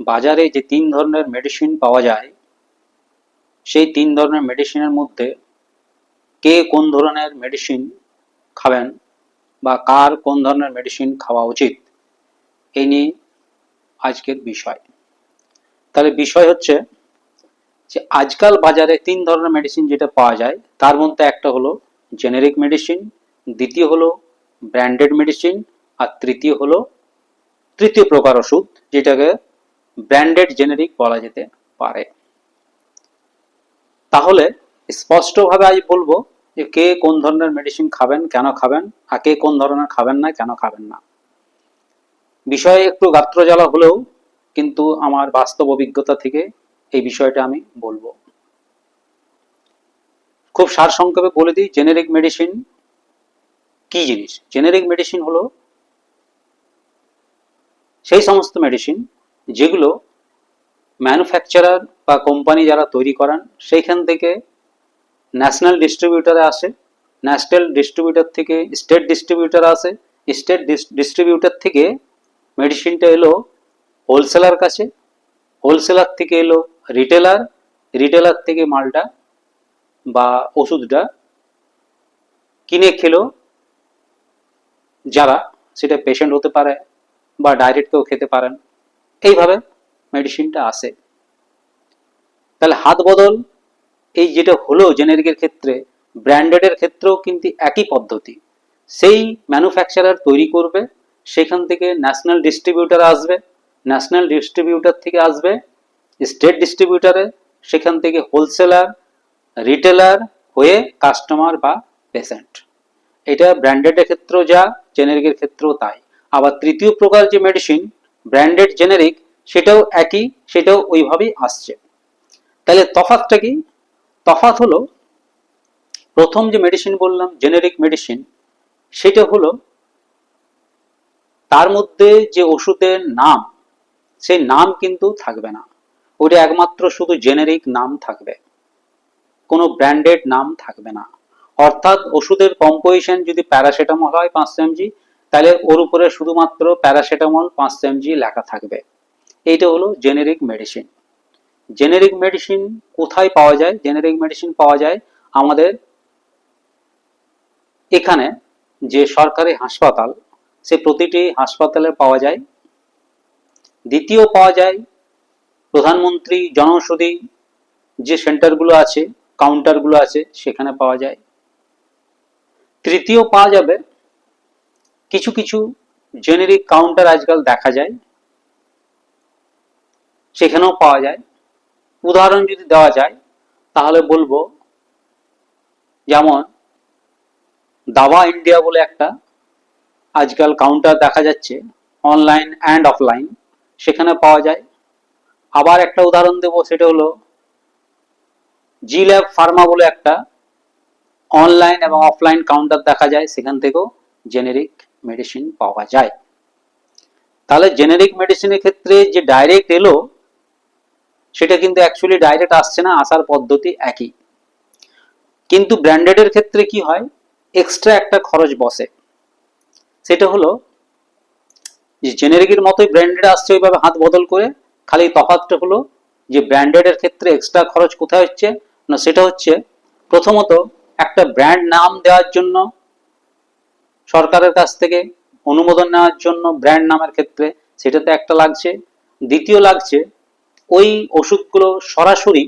বাজারে যে তিন ধরনের মেডিসিন পাওয়া যায়, সেই তিন ধরনের মেডিসিনের মধ্যে কে কোন ধরনের মেডিসিন খাবেন বা কার কোন ধরনের মেডিসিন খাওয়া উচিত এই নিয়ে আজকের বিষয়। তাহলে বিষয় হচ্ছে যে আজকাল বাজারে তিন ধরনের মেডিসিন যেটা পাওয়া যায়, তার মধ্যে একটা হলো জেনেরিক মেডিসিন দ্বিতীয় হলো ব্র্যান্ডেড মেডিসিন আর তৃতীয় হলো তৃতীয় প্রকার ওষুধ, যেটাকে ব্র্যান্ডেড জেনেরিক বলা যেতে পারে। তাহলে স্পষ্টভাবে আজ বলব যে কে কোন ধরনের মেডিসিন খাবেন, কেন খাবেন, আর কে কোন ধরনের খাবেন না, কেন খাবেন না। বিষয়ে একটু গাত্রজ্বালা হলেও কিন্তু আমার বাস্তব অভিজ্ঞতা থেকে এই বিষয়টা আমি বলব। খুব সারসংক্ষেপে বলে দিই জেনেরিক মেডিসিন কি জিনিস? জেনেরিক মেডিসিন হলো সেই সমস্ত মেডিসিন যেগুলো ম্যানুফ্যাকচারার বা কোম্পানি যারা তৈরি করান, সেইখান থেকে ন্যাশনাল ডিস্ট্রিবিউটারে আসে ন্যাশনাল ডিস্ট্রিবিউটার থেকে স্টেট ডিস্ট্রিবিউটার আসে স্টেট ডিস্ট্রিবিউটার থেকে মেডিসিনটা এলো হোলসেলার কাছে হোলসেলার থেকে এলো রিটেলার রিটেলার থেকে মালটা বা ওষুধটা কিনে খেলো যারা, সেটা পেশেন্ট হতে পারে বা ডাইরেক্ট কেউ খেতে পারেন। এইভাবে মেডিসিনটা আসে তাহলে হাত বদল, এই যেটা হলো জেনেরিকের ক্ষেত্রে ব্র্যান্ডেডের ক্ষেত্রেও কিন্তু একই পদ্ধতি। সেই ম্যানুফ্যাকচারার তৈরি করবে, সেখান থেকে ন্যাশনাল ডিস্ট্রিবিউটার আসবে ন্যাশনাল ডিস্ট্রিবিউটার থেকে আসবে স্টেট ডিস্ট্রিবিউটারে সেখান থেকে হোলসেলার রিটেলার হয়ে কাস্টমার বা পেশেন্ট এটা ব্র্যান্ডেডের ক্ষেত্রেও যা জেনেরিকের ক্ষেত্রেও তাই। আবার তৃতীয় প্রকার যে মেডিসিন ব্র্যান্ডেড জেনেরিক, সেটাও একই, সেটাও ওইভাবেই আসছে। তাহলে তফাৎটা কি? তফাৎ হলো, প্রথম যে মেডিসিন বললাম জেনেরিক মেডিসিন সেটা হলো, তার মধ্যে যে ওষুধের নাম, সেই নাম কিন্তু থাকবে না। ওটা একমাত্র শুধু জেনেরিক নাম থাকবে। কোনো ব্র্যান্ডেড নাম থাকবে না। অর্থাৎ ওষুধের কম্পোজিশন যদি প্যারাসিটামল হয় পাঁচশো এমজি তাহলে ওর উপরে শুধুমাত্র প্যারাসিটামল পাঁচশো এমজি লেখা থাকবে। এইটা হলো জেনেরিক মেডিসিন জেনেরিক মেডিসিন কোথায় পাওয়া যায়? জেনেরিক মেডিসিন পাওয়া যায় আমাদের এখানে যে সরকারি হাসপাতাল, সে প্রতিটি হাসপাতালে পাওয়া যায়। দ্বিতীয় পাওয়া যায় প্রধানমন্ত্রী জনৌষধি যে সেন্টারগুলো আছে কাউন্টারগুলো আছে, সেখানে পাওয়া যায়। তৃতীয় পাওয়া যাবে কিছু কিছু জেনেরিক কাউন্টার আজকাল দেখা যায়। সেখানেও পাওয়া যায়। উদাহরণ যদি দেওয়া যায়, তাহলে বলব যেমন দাবা ইন্ডিয়া বলে একটা আজকাল কাউন্টার দেখা যাচ্ছে অনলাইন অ্যান্ড অফলাইন সেখানে পাওয়া যায়। আবার একটা উদাহরণ দেব, সেটা হলো জি ল্যাব ফার্মা বলে একটা অনলাইন এবং অফলাইন কাউন্টার দেখা যায়, সেখান থেকেও জেনেরিক মেডিসিন পাওয়া যায়। তাহলে জেনেরিক মেডিসিনের ক্ষেত্রে যে ডাইরেক্ট এলো, সেটা কিন্তু অ্যাকচুয়ালি ডাইরেক্ট আসছে না, আসার পদ্ধতি একই। কিন্তু ব্র্যান্ডেডের ক্ষেত্রে কি হয়? এক্সট্রা একটা খরচ বসে। সেটা হলো, যে জেনেরিকের মতোই ব্র্যান্ডেড আসছে ওইভাবে হাত বদল করে, খালি তফাৎটা হলো যে ব্র্যান্ডেডের ক্ষেত্রে এক্সট্রা খরচ কোথায় হচ্ছে? না, সেটা হচ্ছে প্রথমত একটা ব্র্যান্ড নাম দেওয়ার জন্য সরকারের কাছ থেকে অনুমোদন নেওয়ার জন্য ব্র্যান্ড নামের ক্ষেত্রে সেটাতে একটা লাগছে। দ্বিতীয় লাগছে, ওই ওষুধগুলো সরাসরি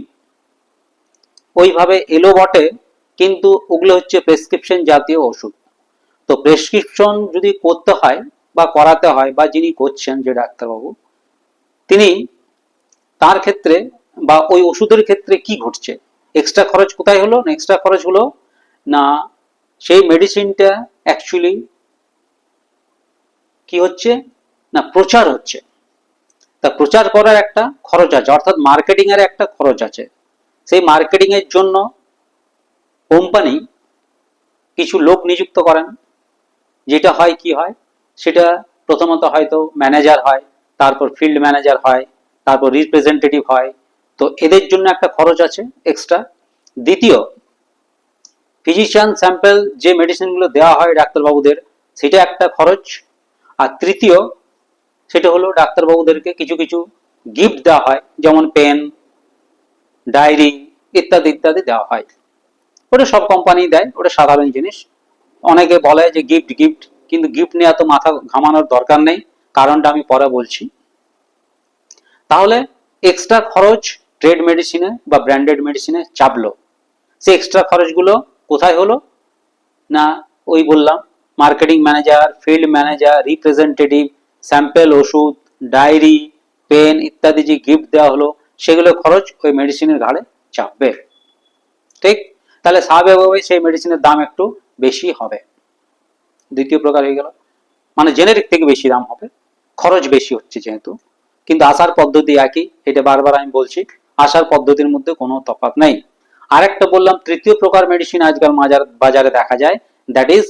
ওইভাবে এলো বটে, কিন্তু ওগুলো হচ্ছে প্রেসক্রিপশন জাতীয় ওষুধ। তো প্রেসক্রিপশন যদি করতে হয় বা করাতে হয় বা যিনি করছেন যে ডাক্তারবাবু, তিনি তার ক্ষেত্রে বা ওই ওষুধের ক্ষেত্রে কি ঘটছে? এক্সট্রা খরচ কোথায় হলো? এক্সট্রা খরচ হলো না সেই মেডিসিনটা অ্যাকচুয়ালি কি হচ্ছে? না, প্রচার হচ্ছে। তা প্রচার করার একটা খরচ আছে, অর্থাৎ মার্কেটিং এর একটা খরচ আছে। সেই মার্কেটিং এর জন্য কোম্পানি কিছু লোক নিযুক্ত করেন। যেটা হয় কি হয়? সেটা প্রথমত হয়তো ম্যানেজার হয়, তারপর ফিল্ড ম্যানেজার হয়, তারপর রিপ্রেজেন্টেটিভ হয়। তো এদের জন্য একটা খরচ আছে এক্সট্রা দ্বিতীয় ফিজিশিয়ান স্যাম্পেল যে মেডিসিনগুলো দেওয়া হয় ডাক্তারবাবুদের, সেটা একটা খরচ। আর তৃতীয়, সেটা হলো ডাক্তারবাবুদেরকে কিছু কিছু গিফট দেওয়া হয়, যেমন পেন ডায়েরি ইত্যাদি ইত্যাদি দেওয়া হয়। ওটা সব কোম্পানি দেয়, ওটা সাধারণ জিনিস। অনেকে বলে যে গিফট গিফট কিন্তু গিফট নিয়ে এত মাথা ঘামানোর দরকার নেই, কারণটা আমি পরে বলছি। তাহলে এক্সট্রা খরচ ট্রেড মেডিসিনে বা ব্র্যান্ডেড মেডিসিনে চাপলো। সেই এক্সট্রা খরচগুলো কোথায় হলো? না, ওই বললাম marketing manager field manager representative sample ওষুধ ডায়েরি পেন ইত্যাদি যে গিফট দেওয়া হলো, সেগুলো খরচ ওই মেডিসিনের ঘাড়ে চাপবে। ঠিক? তাহলে স্বাভাবিকভাবে সেই মেডিসিনের দাম একটু বেশি হবে। দ্বিতীয় প্রকার হয়ে গেল। মানে জেনেরিক থেকে বেশি দাম হবে। খরচ বেশি হচ্ছে যেহেতু। কিন্তু আসার পদ্ধতি একই। এটা বারবার আমি বলছি, আসার পদ্ধতির মধ্যে কোনো তফাৎ নেই। আরেকটা বললাম, তৃতীয় প্রকার মেডিসিন আজকাল মাজার বাজারে দেখা যায় দ্যাট ইজ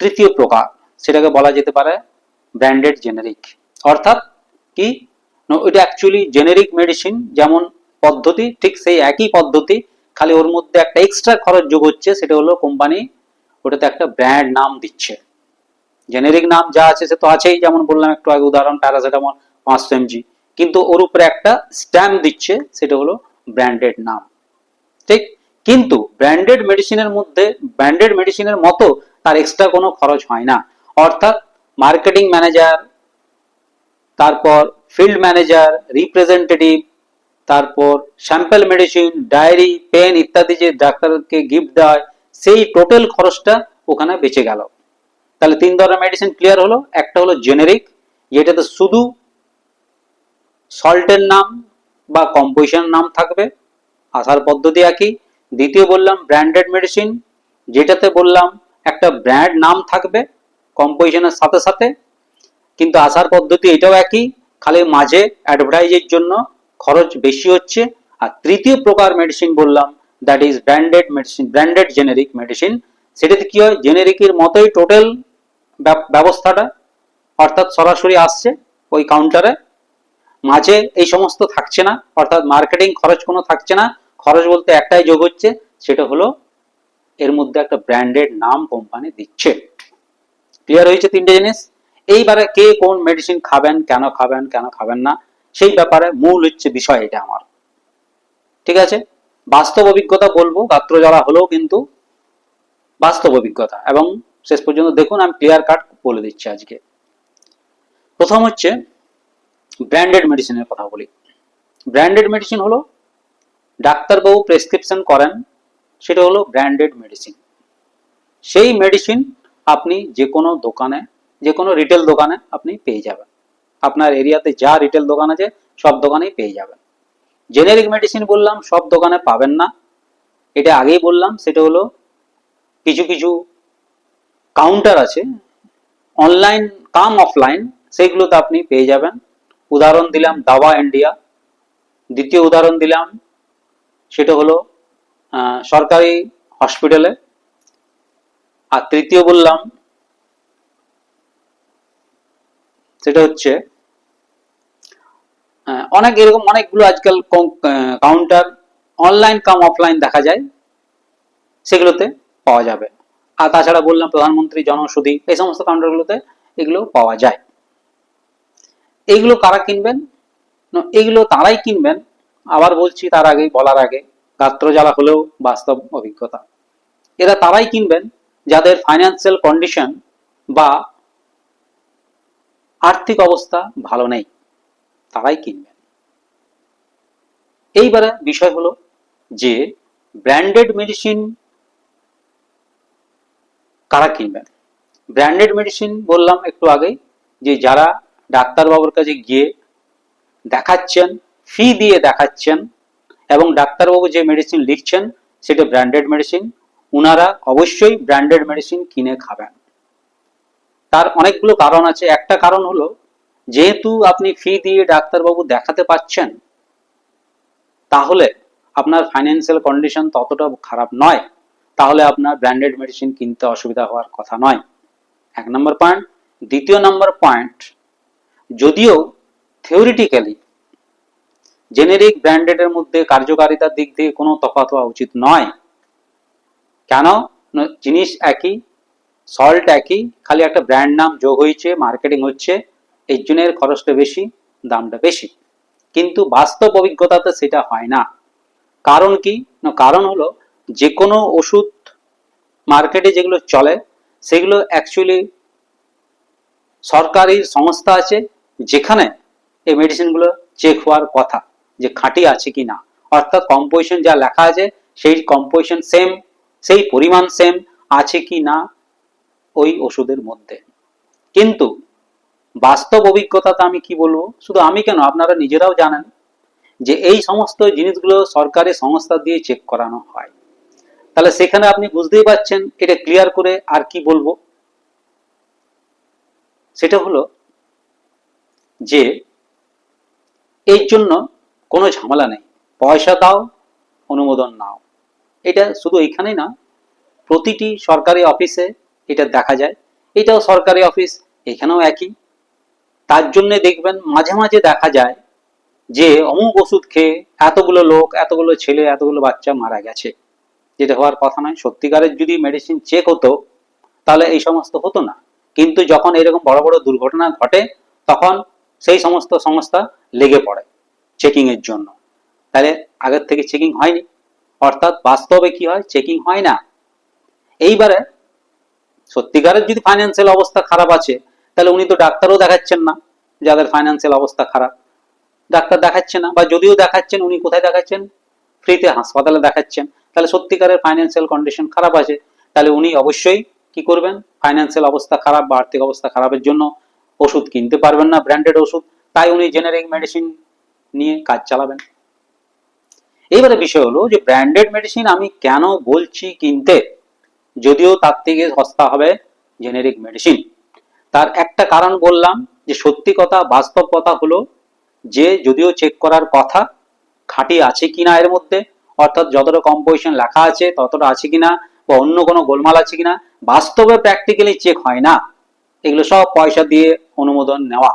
তৃতীয় প্রকার। সেটাকে বলা যেতে পারে ব্র্যান্ডেড জেনেরিক অর্থাৎ কি? ওইটা অ্যাকচুয়ালি জেনেরিক মেডিসিন যেমন পদ্ধতি, ঠিক সেই একই পদ্ধতি, খালি ওর মধ্যে একটা এক্সট্রা খরচ যোগ হচ্ছে, সেটা হলো কোম্পানি ওটাতে একটা ব্র্যান্ড নাম দিচ্ছে। জেনেরিক নাম যা আছে, সে তো আছেই, যেমন বললাম একটু আগে উদাহরণ প্যারাসিটামল পাঁচশো এমজি কিন্তু ওর উপরে একটা স্ট্যাম্প দিচ্ছে, সেটা হলো ব্র্যান্ডেড নাম। ঠিক? কিন্তু ব্র্যান্ডেড মেডিসিনের মধ্যে ব্র্যান্ডেড মেডিসিনের মতো তার এক্সট্রা কোনো খরচ হয় না। অর্থাৎ মার্কেটিং ম্যানেজার তারপর ফিল্ড ম্যানেজার রিপ্রেজেন্টেটিভ তারপর স্যাম্পল মেডিসিন ডায়েরি পেন ইত্যাদি যে ডাক্তারকে গিফট দেওয়া সেই টোটাল খরচটা ওখানে বেঁচে গেল। তাহলে তিন ধরনের মেডিসিন ক্লিয়ার হলো। একটা হলো জেনেরিক যেটাতে শুধু সল্টের নাম বা কম্পোজিশন নাম থাকবে আসার পদ্ধতি একই। দ্বিতীয় বললাম ব্র্যান্ডেড মেডিসিন যেটাতে বললাম একটা ব্র্যান্ড নাম থাকবে কম্পোজিশনের সাথে সাথে, কিন্তু আসার পদ্ধতি এটাও একই, খালি মাঝে অ্যাডভার্টাইজের জন্য খরচ বেশি হচ্ছে। আর তৃতীয় প্রকার মেডিসিন বললাম that is branded medicine branded generic medicine সেটাতে কি হয়? জেনেরিকের মতোই টোটাল ব্যবস্থাটা অর্থাৎ সরাসরি আসছে ওই কাউন্টারে মাঝে এই সমস্ত থাকছে না, অর্থাৎ মার্কেটিং খরচ কোনো থাকছে না। খরচ বলতে একটাই যোগ হচ্ছে, সেটা হলো এর মধ্যে একটা ব্র্যান্ডেড নাম কোম্পানি দিচ্ছে। ক্লিয়ার হয়েছে তিনটে জিনিস? এইবারে কে কোন মেডিসিন খাবেন, কেন খাবেন কেন খাবেন না, সেই ব্যাপারে মূল হচ্ছে বিষয় এটা আমার। ঠিক আছে? বাস্তব অভিজ্ঞতা বলব, গাত্র জ্বালা হলেও কিন্তু বাস্তব অভিজ্ঞতা। এবং শেষ পর্যন্ত দেখুন, আমি ক্লিয়ার কাট বলে দিচ্ছি আজকে। প্রথম হচ্ছে ব্র্যান্ডেড মেডিসিনের কথা বলি। ব্র্যান্ডেড মেডিসিন হলো ডাক্তারবাবু প্রেসক্রিপশন করেন, সেটা হলো ব্র্যান্ডেড মেডিসিন সেই মেডিসিন আপনি যে কোনো দোকানে যে কোনো রিটেল দোকানে আপনি পেয়ে যাবেন। আপনার এরিয়াতে যা রিটেল দোকান আছে, সব দোকানেই পেয়ে যাবেন। জেনেরিক মেডিসিন বললাম, সব দোকানে পাবেন না। এটা আগেই বললাম, সেটা হলো কিছু কিছু কাউন্টার আছে। অনলাইন কাম অফলাইন সেইগুলোতে আপনি পেয়ে যাবেন। উদাহরণ দিলাম দাবা ইন্ডিয়া। দ্বিতীয় উদাহরণ দিলাম, সেটা হলো সরকারি হসপিটালে আর তৃতীয় বললাম, সেটা হচ্ছে অনেক এরকম অনেকগুলো আজকাল কাউন্টার অনলাইন কাম অফলাইন দেখা যায়, সেগুলোতে পাওয়া যাবে। আর তাছাড়া বললাম প্রধানমন্ত্রী জনৌষধি এই সমস্ত কাউন্টারগুলোতে এগুলো পাওয়া যায়। এইগুলো কারা কিনবেন? না, এগুলো তারাই কিনবেন। আবার বলছি তার আগে বলার আগে গাত্র জ্বালা হলেও বাস্তব অভিজ্ঞতা। এরা তারাই কিনবেন যাদের ফাইন্যান্সিয়াল কন্ডিশন বা আর্থিক অবস্থা ভালো নেই। তারাই কিনবেন। এইবারে বিষয় হলো যে ব্র্যান্ডেড মেডিসিন কারা কিনবেন? ব্র্যান্ডেড মেডিসিন বললাম একটু আগেই যে যারা ডাক্তারবাবুর কাছে গিয়ে দেখাচ্ছেন ফি দিয়ে দেখাচ্ছেন এবং ডাক্তারবাবু যে মেডিসিন লিখছেন সেটা ব্র্যান্ডেড মেডিসিন উনারা অবশ্যই ব্র্যান্ডেড মেডিসিন কিনে খাবেন। তার অনেকগুলো কারণ আছে। একটা কারণ হলো, যেহেতু আপনি ফি দিয়ে ডাক্তারবাবু দেখাতে পাচ্ছেন, তাহলে আপনার ফাইন্যান্সিয়াল কন্ডিশন ততটা খারাপ নয়। তাহলে আপনার ব্র্যান্ডেড মেডিসিন কিনতে অসুবিধা হওয়ার কথা নয়। এক নম্বর পয়েন্ট দ্বিতীয় নম্বর পয়েন্ট যদিও থিওরিটিক্যালি জেনেরিক ব্র্যান্ডেডের মধ্যে কার্যকারিতার দিক দিয়ে কোনো তফাৎ হওয়া উচিত নয়। কেন? জিনিস একই সল্ট একই, খালি একটা ব্র্যান্ড নাম যোগ হয়েছে মার্কেটিং হচ্ছে, এর খরচটা বেশি, দামটা বেশি। কিন্তু বাস্তব অভিজ্ঞতাতে সেটা হয় না। কারণ কি? না, কারণ হলো যে কোনো ওষুধ মার্কেটে যেগুলো চলে, সেগুলো অ্যাকচুয়ালি সরকারি সংস্থা আছে যেখানে এই মেডিসিনগুলো চেক হওয়ার কথা যে খাঁটি আছে কি না। অর্থাৎ কম্পোজিশন যা লেখা আছে, সেই কম্পোজিশন সেম সেই পরিমাণ সেম আছে কি না ওই ওষুধের মধ্যে। কিন্তু বাস্তব অভিজ্ঞতাতে আমি কি বলব? শুধু আমি কেন, আপনারা নিজেরাও জানেন যে এই সমস্ত জিনিসগুলো সরকারি সংস্থা দিয়ে চেক করানো হয়। তাহলে সেখানে আপনি বুঝতেই পারছেন, এটা ক্লিয়ার করে আর কি বলব? সেটা হলো যে এর জন্য কোনো ঝামেলা নেই। পয়সা দাও, অনুমোদন নাও। এটা শুধু এখানেই না, প্রতিটি সরকারি অফিসে এটা দেখা যায়। এটাও সরকারি অফিস, এখানেও একই। তার জন্য দেখবেন মাঝে মাঝে দেখা যায় যে অমুক ওষুধ খেয়ে এতগুলো লোক, এতগুলো ছেলে, এতগুলো বাচ্চা মারা গেছে। যেটা হওয়ার কথা নয়, সত্যিকারের যদি মেডিসিন চেক হতো, তাহলে এই সমস্ত হতো না। কিন্তু যখন এরকম বড় বড় দুর্ঘটনা ঘটে, তখন সেই সমস্ত সংস্থা লেগে পড়ে চেকিং এর জন্য। তাহলে আগের থেকে চেকিং হয়নি। অর্থাৎ বাস্তবে কি হয়? চেকিং হয় না। এইবারে সত্যিকারের যদি ফাইন্যান্সিয়াল অবস্থা খারাপ আছে, তাহলে উনি তো ডাক্তারও দেখাচ্ছেন না যাদের ফাইন্যান্সিয়াল অবস্থা খারাপ। ডাক্তার দেখাচ্ছে না বা যদিও দেখাচ্ছেন, উনি কোথায় দেখাচ্ছেন? ফ্রিতে হাসপাতালে দেখাচ্ছেন। তাহলে সত্যিকারের ফাইন্যান্সিয়াল কন্ডিশন খারাপ আছে। তাহলে উনি অবশ্যই কি করবেন? ফাইন্যান্সিয়াল অবস্থা খারাপ বা আর্থিক অবস্থা খারাপের জন্য ওষুধ কিনতে পারবেন না ব্র্যান্ডেড ওষুধ, তাই উনি জেনারিক মেডিসিন নিয়ে কাজ চালাবেন। এবারে বিষয় হলো যে ব্র্যান্ডেড মেডিসিন আমি কেন বলছি কিনতে? যদিও তার থেকে সস্তা হবে জেনেরিক মেডিসিন তার একটা কারণ বললাম যে সত্যি কথা, বাস্তব কথা হলো যে যদিও চেক করার কথা খাঁটি আছে কিনা এর মধ্যে, অর্থাৎ যতটা কম্পোজিশন লেখা আছে ততটা আছে কিনা বা অন্য কোনো গোলমাল আছে কিনা, বাস্তবে প্র্যাকটিক্যালি চেক হয় না। এগুলো সব পয়সা দিয়ে অনুমোদন নেওয়া।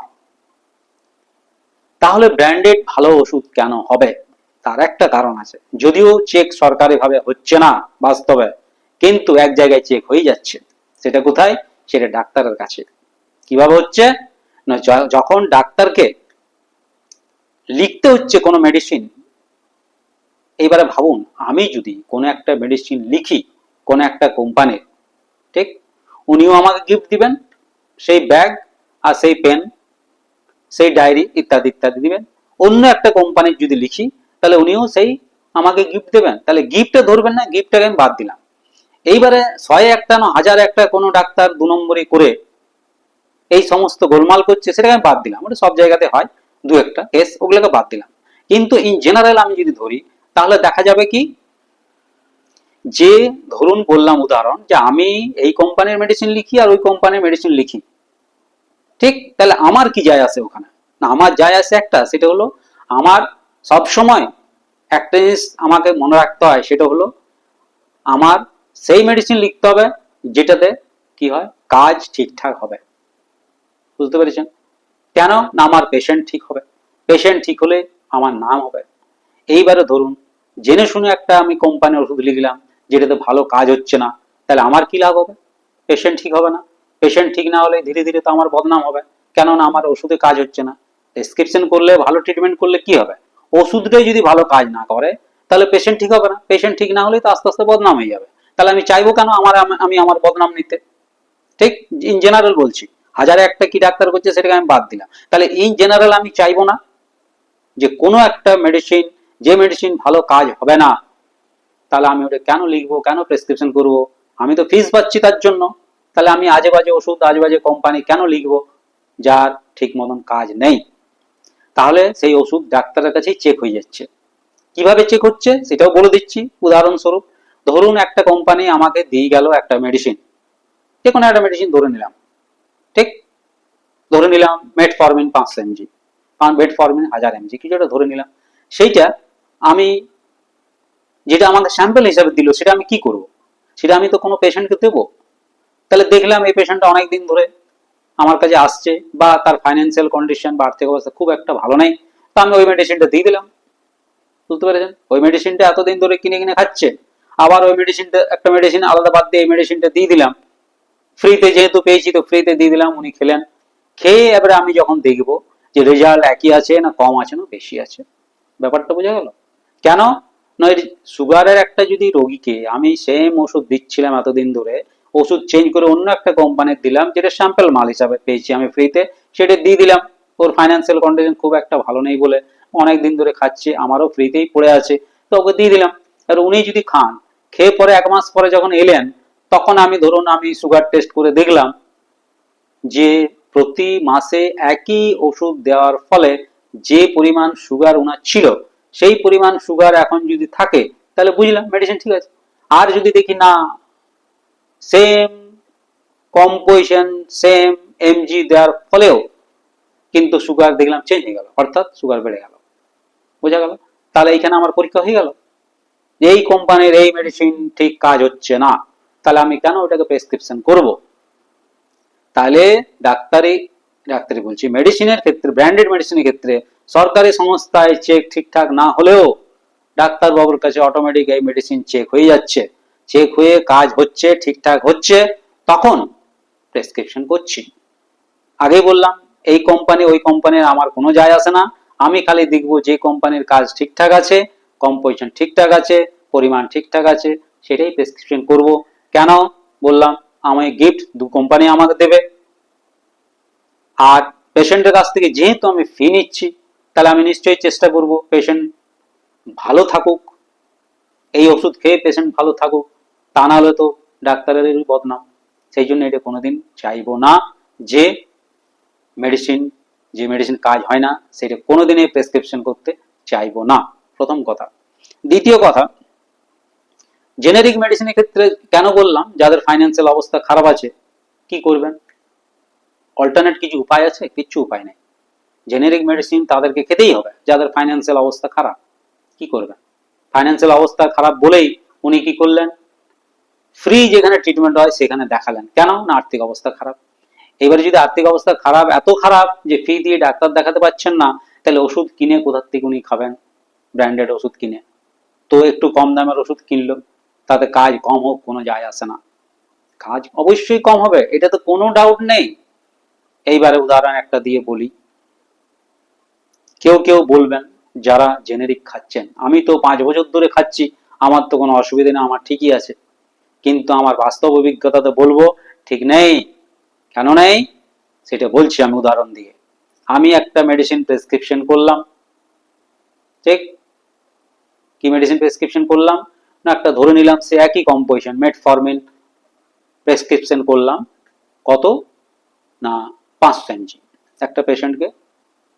তাহলে ব্র্যান্ডেড ভালো ওষুধ কেন হবে? তার একটা কারণ আছে। যদিও চেক সরকারিভাবে হচ্ছে না বাস্তবে, কিন্তু এক জায়গায় চেক হয়ে যাচ্ছে। সেটা কোথায়? সেটা ডাক্তারের কাছে। কীভাবে হচ্ছে? না যখন ডাক্তারকে লিখতে হচ্ছে কোনো মেডিসিন এইবারে ভাবুন, আমি যদি কোনো একটা মেডিসিন লিখি কোনো একটা কোম্পানির ঠিক? উনিও আমাকে গিফট দিবেন সেই ব্যাগ আর সেই পেন, সেই ডায়েরি ইত্যাদি ইত্যাদি দিবেন। অন্য একটা কোম্পানির যদি লিখি, তাহলে উনিও সেই আমাকে গিফট দেবেন। তাহলে গিফটে ধরবেন না গিফটটাকে আমি বাদ দিলাম। এইবারে ছয় একটা না হাজার একটা কোনো ডাক্তার দু নম্বরে করে এই সমস্ত গোলমাল করছে, সেটাকে আমি বাদ দিলাম। ওটা সব জায়গাতে হয়, দু একটা কেস ওগুলোকে বাদ দিলাম। কিন্তু ইন জেনারেল আমি যদি ধরি, তাহলে দেখা যাবে কি যে ধরুন বললাম উদাহরণ যে আমি এই কোম্পানির মেডিসিন লিখি আর ওই কোম্পানির মেডিসিন লিখি। ঠিক? তাহলে আমার কি যায় আসে ওখানে? না, আমার যায় আসে একটা, সেটা হলো আমার সব সময় একটা জিনিস আমাকে মনে রাখতে হয়, সেটা হলো আমার সেই মেডিসিন লিখতে হবে যেটাতে কি হয়? কাজ ঠিকঠাক হবে। বুঝতে পেরেছেন? কেন? না, আমার পেশেন্ট ঠিক হবে। পেশেন্ট ঠিক হলে আমার নাম হবে। এইবারে ধরুন, জেনে শুনে একটা আমি কোম্পানির ওষুধ লিখলাম। যেটাতে ভালো কাজ হচ্ছে না, তাহলে আমার কি লাভ হবে? পেশেন্ট ঠিক হবে না? পেশেন্ট ঠিক না হলে ধীরে ধীরে তো আমার বদনাম হবে। কেননা আমার ওষুধে কাজ হচ্ছে না। প্রেসক্রিপশন করলে, ভালো ট্রিটমেন্ট করলে কি হবে? ওষুধটাই যদি ভালো কাজ না করে, তাহলে পেশেন্ট ঠিক হবে না। পেশেন্ট ঠিক না হলে তো আস্তে আস্তে বদনাম হয়ে যাবে। তাহলে আমি চাইব কেন আমার আমি আমার বদনাম নিতে? ঠিক? ইন জেনারেল বলছি। হাজারে একটা কি ডাক্তার করছে সেটাকে আমি বাদ দিলাম। তাহলে ইন জেনারেল আমি চাইব না যে কোনো একটা মেডিসিন যে মেডিসিন ভালো কাজ হবে না তাহলে আমি ওটা কেন লিখব, কেন প্রেসক্রিপশন করব? আমি তো ফিস পাচ্ছি তার জন্য। তাহলে আমি আজে বাজে ওষুধ, আজে বাজে কোম্পানি কেন লিখব? যার ঠিক মতন কাজ নেই। তাহলে সেই ওষুধ ডাক্তারের কাছেই চেক হয়ে যাচ্ছে। কীভাবে চেক হচ্ছে সেটাও বলে দিচ্ছি। উদাহরণস্বরূপ, ধরুন একটা কোম্পানি আমাকে দিয়ে গেল একটা মেডিসিন যে কোনো একটা মেডিসিন ধরে নিলাম। ঠিক? ধরে নিলাম মেটফরমিন পাঁচশো এমজি। মেটফরমিন হাজার এমজি, কিছু একটা ধরে নিলাম। সেইটা আমি যেটা আমাকে স্যাম্পল হিসাবে দিল, সেটা আমি কি করব? সেটা আমি তো কোনো পেশেন্টকে দেবো? তাহলে দেখলাম এই পেশেন্টটা অনেক দিন ধরে আমার কাছে আসছে বা তার ফাইন্যান্সিয়াল কন্ডিশন বা আর্থিক অবস্থা খুব একটা ভালো নেই, তো আমি ওই মেডিসিনটা দিয়ে দিলাম। বুঝতে পেরেছেন? ওই মেডিসিনটা এতদিন ধরে কিনে কিনে খাচ্ছে, আবার ওই মেডিসিনটা একটা মেডিসিন আলাদা বাদ দিয়ে এই মেডিসিনটা দিয়ে দিলাম। ফ্রিতে যেহেতু পেয়েছি, তো ফ্রিতে দিয়ে দিলাম, উনি খেলেন। খেয়ে এবারে আমি যখন দেখব যে রেজাল্ট একই আছে না কম আছে না বেশি আছে, ব্যাপারটা বোঝা গেল? কেন? না, এই সুগারের একটা যদি রোগীকে আমি সেম ওষুধ দিচ্ছিলাম এতদিন ধরে, ওষুধ চেঞ্জ করে অন্য একটা কোম্পানির দিলাম, যেটা স্যাম্পল মাল হিসাবে পেয়েছি আমি ফ্রিতে সেটা দিয়ে দিলাম। ওর ফাইন্যান্সিয়াল কন্ডিশন খুব একটা ভালো নেই বলে অনেক দিন ধরে খাচ্ছে, আমারও ফ্রিতেই পড়ে আছে, তো ওকে দিয়ে দিলাম। আর উনি যদি খান, খেয়ে পরে এক মাস পরে যখন এলেন, তখন আমি ধরুন আমি সুগার টেস্ট করে দেখলাম যে প্রতি মাসে একই ওষুধ দেওয়ার ফলে যে পরিমাণ সুগার ওনার ছিল সেই পরিমাণ সুগার এখন যদি থাকে, তাহলে বুঝলাম মেডিসিন ঠিক আছে। আর যদি দেখি না সেম কম্পোজিশন সেম এমজি দেওয়ার ফলেও কিন্তু সুগার দেখলাম চেঞ্জ হয়ে গেল, অর্থাৎ সুগার বেড়ে গেল। বোঝা গেল? তাহলে এইখানে আমার পরীক্ষা হয়ে গেল। এই কোম্পানির এই মেডিসিন ঠিক কাজ হচ্ছে না। তাহলে আমি কেন ওটাকে প্রেসক্রিপশন করব? তাহলে ডাক্তারি ডাক্তারি বলছি মেডিসিনের ক্ষেত্রে ব্র্যান্ডেড মেডিসিনের ক্ষেত্রে সরকারি সংস্থায় চেক ঠিকঠাক না হলেও ডাক্তার বাবুর কাছে অটোমেটিক এই মেডিসিন চেক হয়ে যাচ্ছে। চেক হয়ে কাজ হচ্ছে, ঠিকঠাক হচ্ছে, তখন প্রেসক্রিপশন করছি। আগেই বললাম, এই কোম্পানি ওই কোম্পানির আমার কোনো যায় আসে না। আমি খালি দেখব যে কোম্পানির কাজ ঠিকঠাক আছে কম্পোজিশন ঠিকঠাক আছে, পরিমাণ ঠিকঠাক আছে, সেটাই প্রেসক্রিপশন করব। কেন? বললাম আমি গিফট দু কোম্পানি আমাকে দেবে। আর পেশেন্টের কাছ থেকে যেহেতু আমি ফি নিচ্ছি তাহলে আমি নিশ্চয়ই চেষ্টা করব পেশেন্ট ভালো থাকুক। এই ওষুধ খেয়ে পেশেন্ট ভালো থাকুক। তা না হলে তো ডাক্তারেরই বদনাম। সেই জন্য এটা কোনোদিন চাইব না যে মেডিসিন যে মেডিসিন কাজ হয় না, সেটা কোনোদিনই প্রেসক্রিপশন করতে চাইব না। প্রথম কথা। দ্বিতীয় কথা জেনেরিক মেডিসিনের ক্ষেত্রে কেন বললাম? যাদের ফাইন্যান্সিয়াল অবস্থা খারাপ আছে, কি করবেন? অল্টারনেট কিছু উপায় আছে? কিচ্ছু উপায় নেই। জেনেরিক মেডিসিন তাদেরকে খেতেই হবে, যাদের ফাইন্যান্সিয়াল অবস্থা খারাপ। কি করবেন ফাইন্যান্সিয়াল অবস্থা খারাপ বলেই উনি কি করলেন? ফ্রি যেখানে ট্রিটমেন্ট হয়, সেখানে দেখালেন। কেন? না, আর্থিক অবস্থা খারাপ। এবারে যদি আর্থিক অবস্থা খারাপ, এত খারাপ যে ফি দিয়ে ডাক্তার দেখাতে পাচ্ছেন না, তাহলে ওষুধ কিনে কোথার থেকে উনি খাবেন? ব্র্যান্ডেড ওষুধ কিনে। তো একটু কম দামের ওষুধ কিনলো তাতে কাজ কম হোক, কোনো যায় আসে না। কাজ অবশ্যই কম হবে, এটা তো কোনো ডাউট নেই। এইবারে উদাহরণ একটা দিয়ে বলি। কেউ কেউ বলবেন, যারা জেনেরিক খাচ্ছেন, আমি তো পাঁচ বছর ধরে খাচ্ছি, আমার তো কোনো অসুবিধা নেই, আমার ঠিকই আছে। কিন্তু আমার বাস্তব অভিজ্ঞতাতে বলব, ঠিক নেই। কেন নেই? সেটা বলছি আমি উদাহরণ দিয়ে। আমি একটা মেডিসিন প্রেসক্রিপশন করলাম। ঠিক? কি মেডিসিন প্রেসক্রিপশন করলাম? না, একটা ধরে নিলাম, সে একই কম্পোজিশন মেটফরমিন প্রেসক্রিপশন করলাম। কত? না পাঁচশো এমজি একটা পেশেন্টকে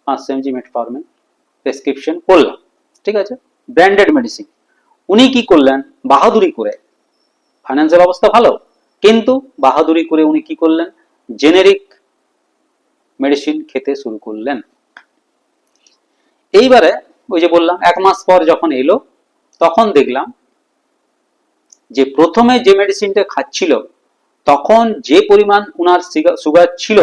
পাঁচশো এমজি মেটফরমিন প্রেসক্রিপশন করলাম। ঠিক আছে? ব্র্যান্ডেড মেডিসিন উনি কি করলেন? বাহাদুরি করে। ফাইন্যান্সিয়াল অবস্থা ভালো, কিন্তু বাহাদুরি করে উনি কি করলেন? জেনেরিক মেডিসিন খেতে শুরু করলেন। এইবারে ওই যে বললাম, এক মাস পর যখন এলো, তখন দেখলাম যে প্রথমে যে মেডিসিনটা খাচ্ছিল, তখন যে পরিমাণ উনার সুগার ছিল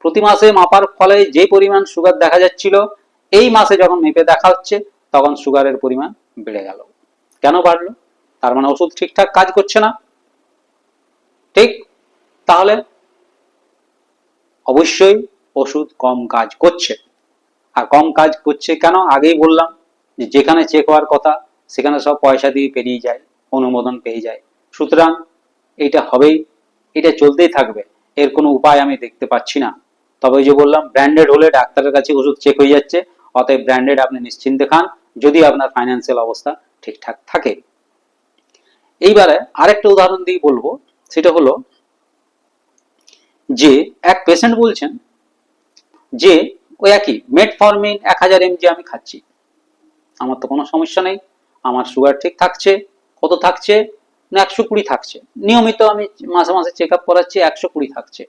প্রতি মাসে মাপার ফলে যে পরিমাণ সুগার দেখা যাচ্ছিল, এই মাসে যখন মেপে দেখা হচ্ছে, তখন সুগারের পরিমাণ বেড়ে গেল। কেন বাড়লো? তার মানে ওষুধ ঠিকঠাক কাজ করছে না। ঠিক? তাহলে অবশ্যই ওষুধ কম কাজ করছে। আর কম কাজ করছে কেন? আগেই বললাম যে যেখানে চেক হওয়ার কথা, সেখানে সব পয়সা দিয়ে পেরিয়ে যায়, অনুমোদন পেয়ে যায়। সুতরাং এটা হবেই, এটা চলতেই থাকবে। এর কোনো উপায় আমি দেখতে পাচ্ছি না। তবে ওই যে বললাম ব্র্যান্ডেড হলে ডাক্তারের কাছে ওষুধ চেক হয়ে যাচ্ছে। অতএব ব্র্যান্ডেড আপনি নিশ্চিন্তে খান, যদি আপনার ফাইন্যান্সিয়াল অবস্থা ঠিকঠাক থাকে। এইবারে আরেকটা উদাহরণ দিয়ে বলব, সেটা হলো যে এক পেশেন্ট বলছেন যে ওই একই মেটফরমিন এক হাজার এমজি আমি খাচ্ছি। আমার তো কোনো সমস্যা নেই, আমার সুগার ঠিক থাকছে, কত থাকছে? না, একশো কুড়ি থাকছে। নিয়মিত আমি মাসে মাসে চেক আপ করাচ্ছি, একশো কুড়ি থাকছে।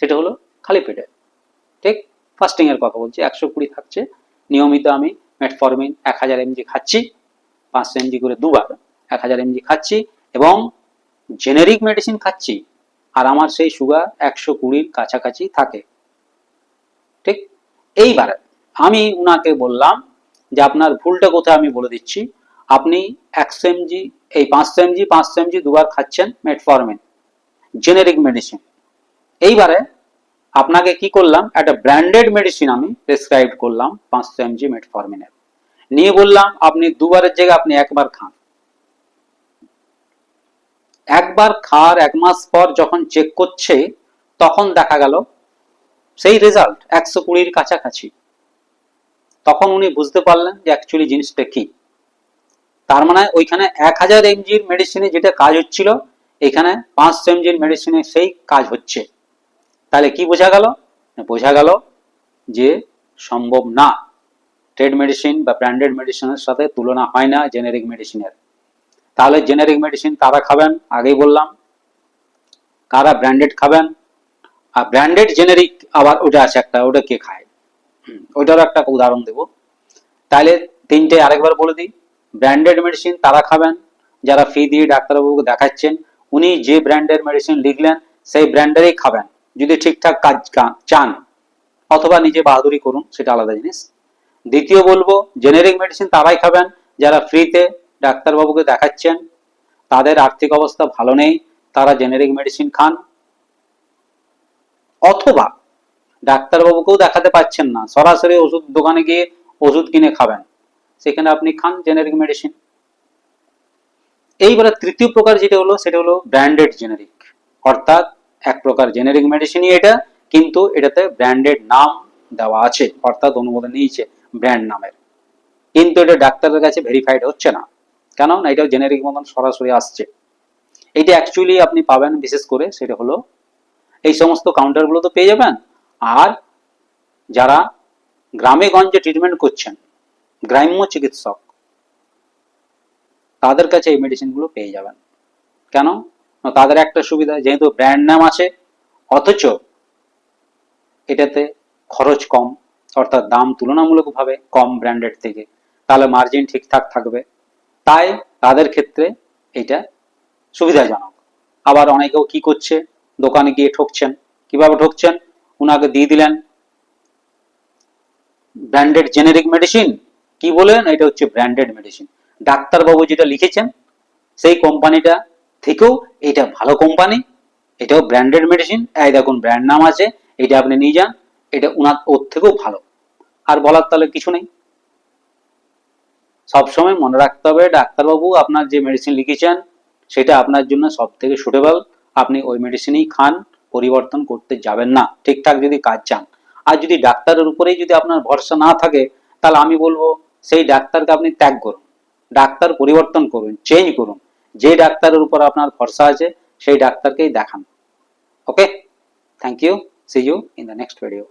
সেটা হলো খালি পেটে। ঠিক? ফাস্টিং এর কথা বলছি, একশো কুড়ি থাকছে। নিয়মিত আমি মেটফরমিন এক হাজার এমজি খাচ্ছি পাঁচশো এমজি করে দুবার এক হাজার এমজি খাচ্ছি এবং জেনেরিক মেডিসিন খাচ্ছি আর আমার সেই সুগার একশো কুড়ির কাছাকাছি থাকে। ঠিক? এইবার আমি উনাকে বললাম যে আপনার ভুলটা কোথায় আমি বলে দিচ্ছি, আপনি একশো এমজি এই পাঁচশো এমজি পাঁচশো এমজি দুবার খাচ্ছেন মেটফরমিন জেনেরিক মেডিসিন এইবারে আপনাকে কি করলাম? একটা ব্র্যান্ডেড মেডিসিন আমি প্রেসক্রাইব করলাম পাঁচশো এমজি মেটফরমিনের নিয়ে বললাম, আপনি দুবারের জায়গায় আপনি একবার খান। একবার খাওয়ার এক মাস পর যখন চেক করছে, তখন দেখা গেল সেই রেজাল্ট একশো কুড়ির কাছাকাছি। তখন উনি বুঝতে পারলেন যে অ্যাকচুয়ালি জিনিসটা কি। তার মানে ওইখানে এক হাজার এমজির মেডিসিনে যেটা কাজ হচ্ছিল, এখানে পাঁচশো এমজির মেডিসিনে সেই কাজ হচ্ছে। তাহলে কি বোঝা গেল? বোঝা গেল যে সম্ভব না। ট্রেড মেডিসিন বা ব্র্যান্ডেড মেডিসিনের সাথে তুলনা হয় না জেনেরিক মেডিসিনের তাহলে জেনেরিক মেডিসিন তারা খাবেন? আগেই বললাম। কারা ব্র্যান্ডেড খাবেন? আর ব্র্যান্ডেড জেনেরিক আবার ওটা আছে একটা, ওটা কে খায়? ওইটারও একটা উদাহরণ দেব। তাহলে তিনটে আরেকবার বলে দিই। ব্র্যান্ডেড মেডিসিন তারা খাবেন? যারা ফি দিয়ে ডাক্তারবাবুকে দেখাচ্ছেন, উনি যে ব্র্যান্ডের মেডিসিন লিখলেন, সেই ব্র্যান্ডেরই খাবেন। যদি ঠিকঠাক কাজ চান, অথবা নিজে বাহাদুরি করুন, সেটা আলাদা জিনিস। দ্বিতীয় বলব জেনেরিক মেডিসিন তারাই খাবেন। যারা ফ্রিতে ডাক্তারবাবুকে দেখাচ্ছেন, তাদের আর্থিক অবস্থা ভালো নেই, তারা জেনেরিক মেডিসিন খান। অথবা ডাক্তারবাবুকেও দেখাতে পাচ্ছেন না, সরাসরি ওষুধ দোকানে গিয়ে ওষুধ কিনে খাবেন। সেখানে আপনি খান জেনেরিক মেডিসিন এইবারে তৃতীয় প্রকার যেটা হলো, সেটা হলো ব্র্যান্ডেড জেনেরিক অর্থাৎ এক প্রকার জেনেরিক মেডিসিনই এটা, কিন্তু এটাতে ব্র্যান্ডেড নাম দেওয়া আছে, অর্থাৎ অনুমোদন নিয়েছে ব্র্যান্ড নামের। কিন্তু এটা ডাক্তারের কাছে ভেরিফাইড হচ্ছে না। কেন? না এটা জেনেরিক মতন সরাসরি আসছে। এটা অ্যাকচুয়ালি আপনি পাবেন, বিশেষ করে সেটা হলো, এই সমস্ত কাউন্টারগুলো তো পেয়ে যাবেন। আর যারা গ্রামে গঞ্জে ট্রিটমেন্ট করছেন, গ্রাম্য চিকিৎসক, তাদের কাছে এই মেডিসিনগুলো পেয়ে যাবেন। কেন? তাদের একটা সুবিধা, যেহেতু ব্র্যান্ড নাম আছে, অথচ এটাতে খরচ কম, অর্থাৎ দাম তুলনামূলকভাবে কম ব্র্যান্ডেড থেকে, তাহলে মার্জিন ঠিকঠাক থাকবে। তাই তাদের ক্ষেত্রে এটা সুবিধাজনক। আবার অনেকেও কি করছে? দোকানে গিয়ে ঠকছেন। কীভাবে ঠকছেন? উনাকে দিয়ে দিলেন ব্র্যান্ডেড জেনেরিক মেডিসিন কি বলেন এটা হচ্ছে ব্র্যান্ডেড মেডিসিন ডাক্তারবাবু যেটা লিখেছেন, সেই কোম্পানিটা থেকেও এটা ভালো কোম্পানি এটাও ব্র্যান্ডেড মেডিসিন এই দেখুন ব্র্যান্ড নাম আছে এটা আপনি নিয়ে যান, এটা উনার ওর থেকেও ভালো। আর বলার তাহলে কিছু নেই। সবসময় মনে রাখতে হবে, ডাক্তারবাবু আপনার যে মেডিসিন লিখেছেন, সেটা আপনার জন্য সব থেকে সুটেবল আপনি ওই মেডিসিনই খান, পরিবর্তন করতে যাবেন না। ঠিকঠাক যদি কাজ চান। আর যদি ডাক্তারের উপরেই যদি আপনার ভরসা না থাকে, তাহলে আমি বলব, সেই ডাক্তারকে আপনি ত্যাগ করুন। ডাক্তার পরিবর্তন করুন চেঞ্জ করুন। যে ডাক্তারের উপর আপনার ভরসা আছে, সেই ডাক্তারকেই দেখান। Okay thank you see you in the next video